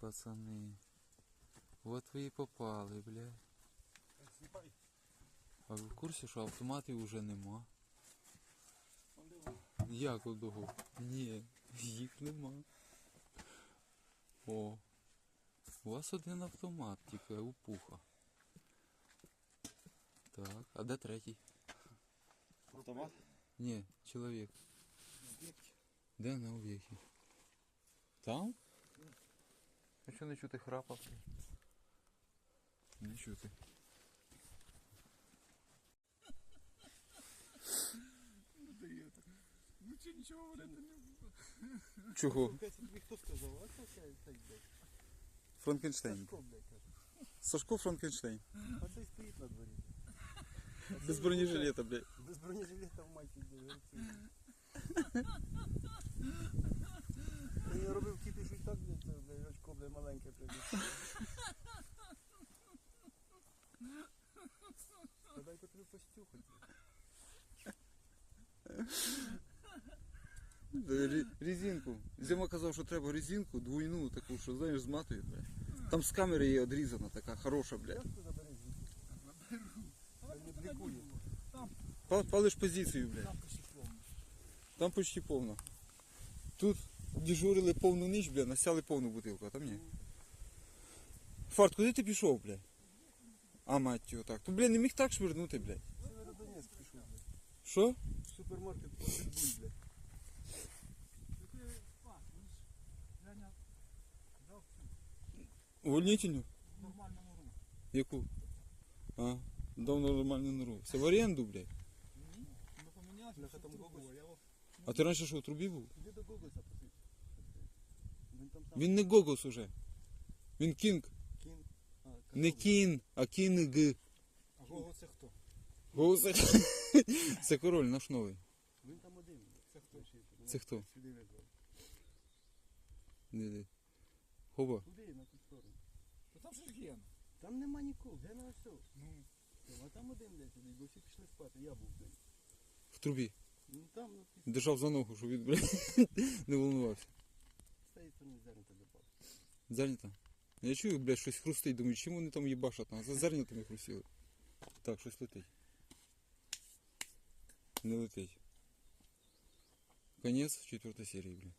пацани. От ви і попали, бля. А ви в курсі, що автоматів вже нема? Як одного? Ні, їх нема. О. У вас один автомат, тільки у пуха. Так, а де третій? Автомат? Ні, чоловік. Де на об'єкті? Там? А що не чути храпа? Не чути. Ну. Ну чи нічого говорити не буду. Чого? Хто сказав? А це. Франкенштейн. Сашко, Франкенштейн. А цей стоїть на дворі. Без бронежилета, блядь. Без бронежилета в майці дивиться. Я робив кіпіш і так, блядь, це, блядь, очко, блядь, маленьке, блядь. Дай тобі постюхати. Резинку. Зима казав, що треба резинку, двойну таку, що знаєш, зматує, блядь. Там з камери є одрізана така, хороша. Па- Палиш позицію, блядь. Там почти повно. Тут дежурили повну ніч, блядь, насяли повну бутилку, а там ні. Фарт, куди ти пішов, блядь? А мать його так. То, блядь, не міг так швирнути, блядь. Северодонецьк пішов, блядь. Що? Супермаркет Петербург, блядь. Увольнительну? Нормальному руху. Яку? А, дав нормальну нору. Це в оренду, блядь. Ні, ну помінявся. Бляха там Гогос. Я А ти раніше що, у трубі був? Іди до Гогоса посидь. Він там сам Він не Гогос уже. Він кінг. Кін. А, Не кін, а кінг. А Гогос це хто? Гогос. Це король наш новий. Він там один. Це хто? Це хто? Сюди. Не. Хоба. Туди, на ту сторону. Та там же ж ген. Там нема нікого, Гена все. Ну, А там один десь бо всі пішли спати, я був день. В трубі. Ну там, ну ти Держав за ногу, щоб він, блядь, не волнувався. з цієї сторони зернята допав. Зайнято? Я чую, блядь, щось хрустить, думаю, чим вони там їбашать нас? За зернятами хрустіли. Так, щось летить. Не летить. Конець четвертої серії, блядь.